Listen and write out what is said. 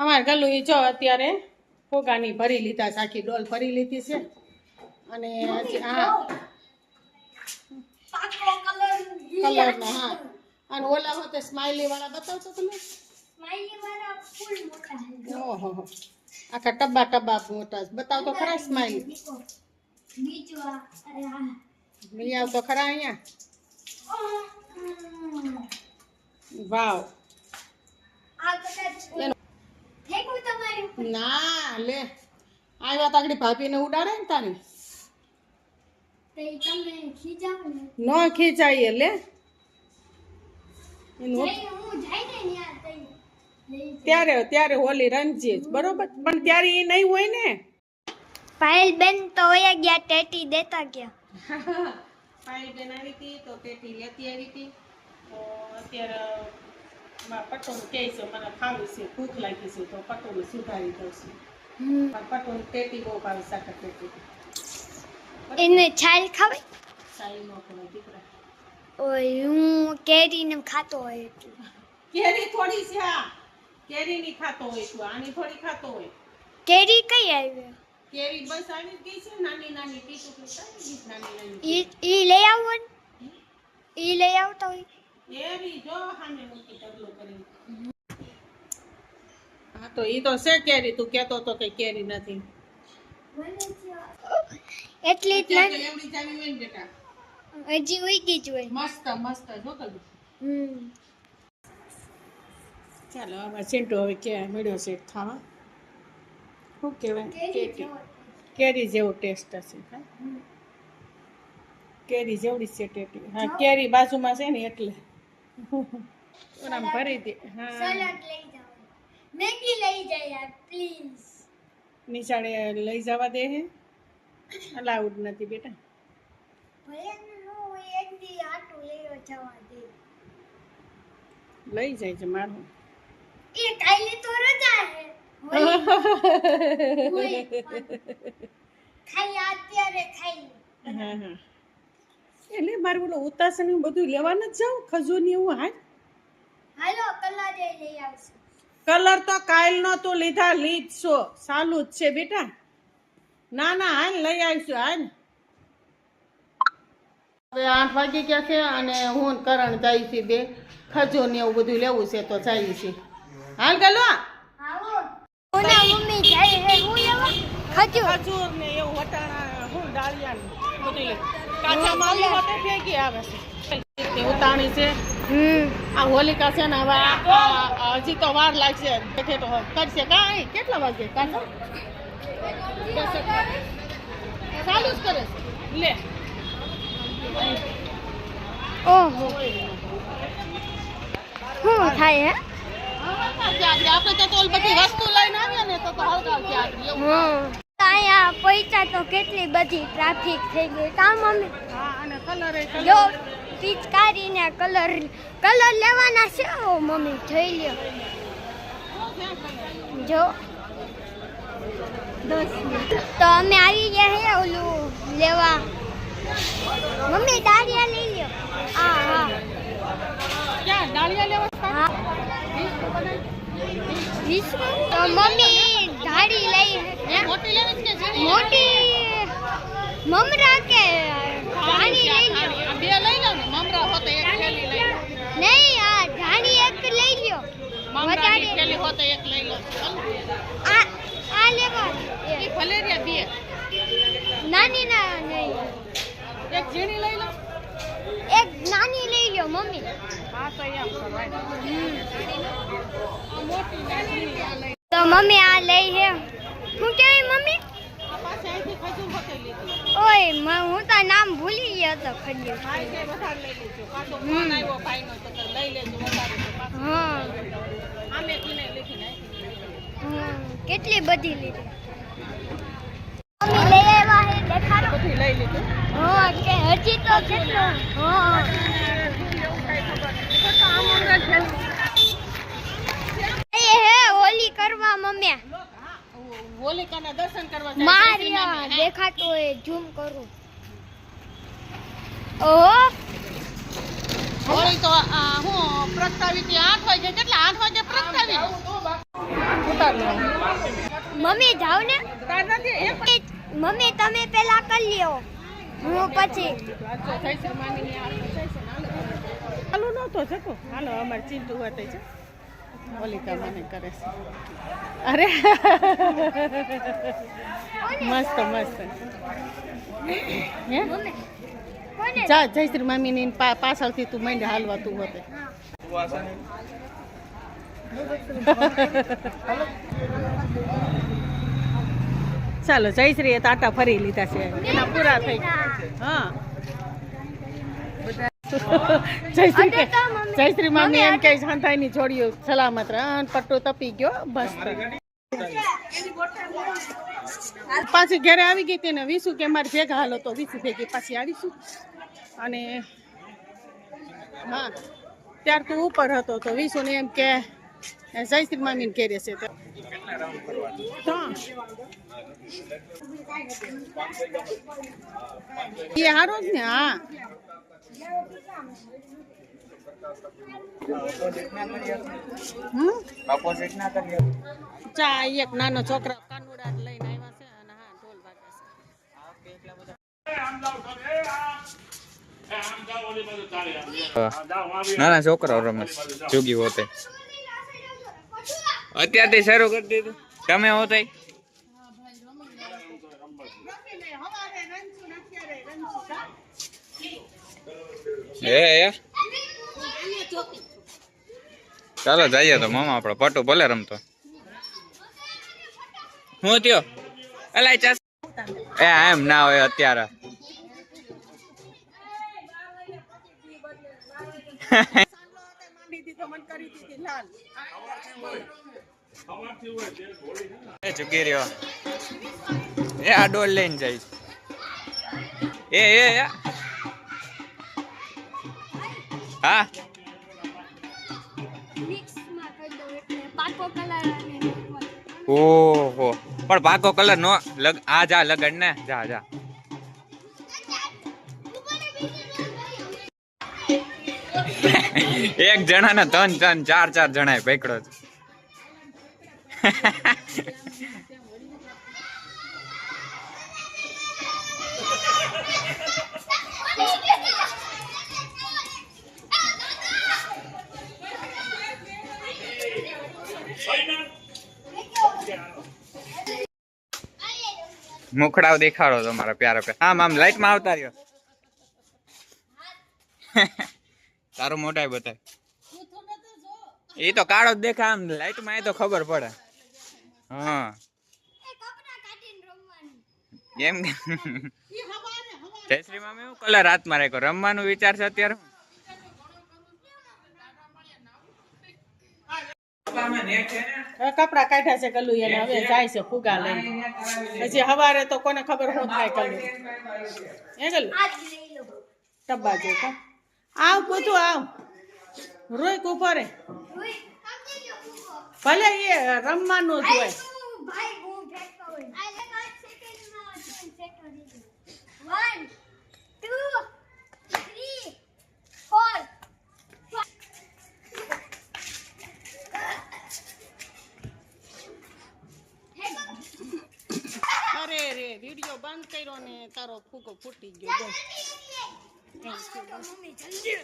અમારે ગલું જો અત્યારે ફોગાની ભરી લીધા આખી ડોલ ભરી લીધી છે. અને હા કલરનો હા. અને ઓલા હોતે સ્માઇલી વાળા બતાવતો તમે ઓહો આખા ટબ્બા ટબ્બા મોટા બતાવ તો ખરા સ્માઇલી? લઈ આવતો ખરા અહીંયા. વાવ આ કદાચ એનો- ફેંકું તમારી ઉપર ના લે. આવ્યા તાકડી ભાભીને ઉડાડે ને તારી. ને. ન ખીચાઈએ લે. ત્યારે ત્યારે હોલી રંજીએ જ બરોબર? પણ ત્યારે એ નહીં હોય ને? પાયલ બેન તો ઓયા ગયા ટેટી દેતા ગયા. પાયલ બેન આવી હતી તો ટેટી લેતી આવી હતી. તો અત્યારે મારા પટોળું કહે છે મને ખાવું છે ભૂખ લાગી છે તો પટોળું સુધારી દઉં છું મારા પટોળું ટેટી બહુ ભાવે સાકર ટેટી એને છાલ ખાવાય સાઈ નો ખવાય દીકરા ઓય હું કેરીને ખાતો હોય એટલે કેરી થોડી છે આ કેરી ની ખાતો હોય તું આની થોડી ખાતો હોય કેરી કઈ આવી કેરી બસ આવી ગઈ છે નાની નાની ટીટુ નાની નાની ઈ ઈ લઈ આવો ઈ લઈ આવતા હોય એવી જો સામે મૂકી ઢગલો કરી હા તો ઈ તો છે કેરી. તું કેતો તો કે કેરી નથી. એટલી જ અત્યારે તો નાની એવડી જ આવી હોય ને બેટા? હજી ઉઈ જ હોય. મસ્ત મસ્ત. જો કરું હમ. ચાલો હવે ચિંટુ હવે કે મેળ્યો છે ખાવા? શું કહેવાય? કેરી કેરી. જેવો ટેસ્ટ હશે હા? કેરી જેવડી છે ટેટી. હા કેરી બાજુમાં છે ને એટલે. ઓનામ ભરી દે હા સલાડ લઈ જાઓ મેગી લઈ જાય પ્લીઝ નિશાળે લઈ જવા દે હે અલાઉડ નથી બેટા લઈ જાય છે મારું એ કાલે તો રજા હે ખાઈ અત્યારે ખાઈ હા હા એટલે મારું બોલો ઉતાસણ બધું લેવાનું જ જાઉં? ખજૂરની એવું હા હાલો કલર લઈ આવશું. કલર તો કાલનો તું લીધા લીધશો. સાલું જ છે બેટા. ના ના હાલ લઈ આવીશું હાલ. હવે આઠ વાગી ગયા છે અને હું કરણ જાય છે બે. ખજૂર ને એવું બધું લેવું છે તો જાય છે. હાલ ગલો. આવો કોના જાય હે હું લેવા? ખજૂર. ને એવું વટાણા હું ડાળિયા ને બધું લે. કાચા માલ માટે ફેંકી આવે છે. ઉતાણી છે. હમ. આ હોલિકા છે ને હવે હજી તો વાર લાગશે. કરશે. કાંઈ? કેટલા વાગે? કાંતો ચાલુ જ કરે છે. લે. ઓહો. શું થાય હે? આપણે તો બધી વસ્તુ લઈને આવીએ ને તો તો અહીંયા પૈસા તો કેટલી બધી ટ્રાફિક થઈ ગઈ. કા મમ્મી. હા અને કલર જો પિચકારીને કલર કલર લેવાના છે. ઓ મમ્મી જોઈ લ્યો. જો. તો અમે આવી ગયા હે ઓલું લેવા. મમ્મી દાળિયા લઈ લ્યો. હા હા. ક્યાં? ડાળિયા લેવા હા. તો મમ્મી ધાડી લઈ હે મોટી લેવી છે કે ઝીણી? મોટી મમરા કે ધાણી લઈ લ્યો આ બે લઈ લઉં ને મમરા હોતે એક થેલી લઈ લઉં નહીં આ ધાણી એક લઈ લ્યો મમરાની વધારે થેલી હોતે એક લઈ લઉં આ આ લેવા એ ભલે રે બે નાની ના નહીં એક ઝીણી લઈ લઉં એક નાની લઈ લ્યો મમ્મી હા તો એમ કરવાય આ મોટી ને ઝીણી આ લઈ તો મમ્મી આ લઈ હે શું કેવી મમ્મી? ઓય હું તો નામ ભૂલી ગયો તો પાછો હા, કેટલી બધી લીધી. મમ્મી લઈ હે હા હજી તો કેટલો? હા એ હે હોલી કરવા મમ્મી હોલિકાના દર્શન કરવા જાય. મારિયા. દેખાતો હોય ઝૂમ કરું. ઓહો હોળી તો આ હું હતી આઠ વાગે કેટલા 8 વાગે પ્રગટાવી ઉતાર મમ્મી જાવ ને. તાર નથી મમ્મી તમે પેલા કરી લ્યો. હું પછી ચાલુ થઈ છે માની હાલો થઈ છે હાલો હાલો નહોતો હાલો અમારે ચિંતુ હોતે છે. ઓલિકા મને કરે છે. અરે! મસ્ત મસ્ત. હે? જા જયશ્રી મામીની પા પાછળથી તું મંડ હાલવા તું હોતે. ચાલો જયશ્રી એ તાટા ફરી લીધા છે. એના પૂરા થઈ હા. જયશ્રી શ્રી જય શ્રી મમ્મી- મામી એમ કે કે સંતાઈની જોડીઓ સલામત. રહે પટ્ટો તપી ગયો બસ. પાછી ઘરે આવી ગઈ તેને વિસુ કે મારે ભેગા હાલો તો વિસુ ભેગી પાછી આવીશું. અને હા ત્યાર તું ઉપર હતો તો વિસુ ને એમ કે જયશ્રી મામીને ઘેરે છે. તો એ હારો જ ને હા. નાના છોકરાઓ રમે જોગી હોતે અત્યારથી શરૂ કરી દીધું. તમે હોતે એ ચાલો, જઈએ તો, મામા આપણો પટુ ભલે રમતો. હું થયો? અલા ચાસ. એ, એમ ના હોય અત્યારે. ચૂકી એ, આ ડોલ લઈને જાય એ એ. હા? ઓહો. પણ પાકો કલર નો લગ આ જા લગન ને. જા જા. એક જણા ને ત્રણ ત્રણ ચાર ચાર જણા પકડો છે. મુખડાઓ દેખાડો તમારા પ્યારા પ્યારા. આમ આમ લાઈટમાં આવતા રહ્યો. તારું મોટાઈ બતાય. એ તો કાળો જ દેખાય આમ લાઈટમાં એ તો ખબર પડે. હા. એમ જયશ્રી મામે એવું કલર હાથમાં રાખ્યો? રમવાનું વિચાર છે અત્યારે હવે કપડા કાઢ્યા છે કલ્લુ એને હવે જાય છે ફુગા લઈને. પછી હવારે તો કોને ખબર શું થાય કલ્લુ હે કલ્લુ આજ લઈ લો ટબ્બા જો આવ પૂતું આવ. રોય ઊભો રે. ભલે એ રમવાનું જ હોય. ભાઈ હું ફેંકતો હોય આ લે 5 સેકન્ડમાં તું ફેંક કરી દે 1 2 3 4 અરે રે વિડિયો બંધ કર્યો ને તારો ફૂકો ફૂટી ગયો. મમ્મી જલ્દી.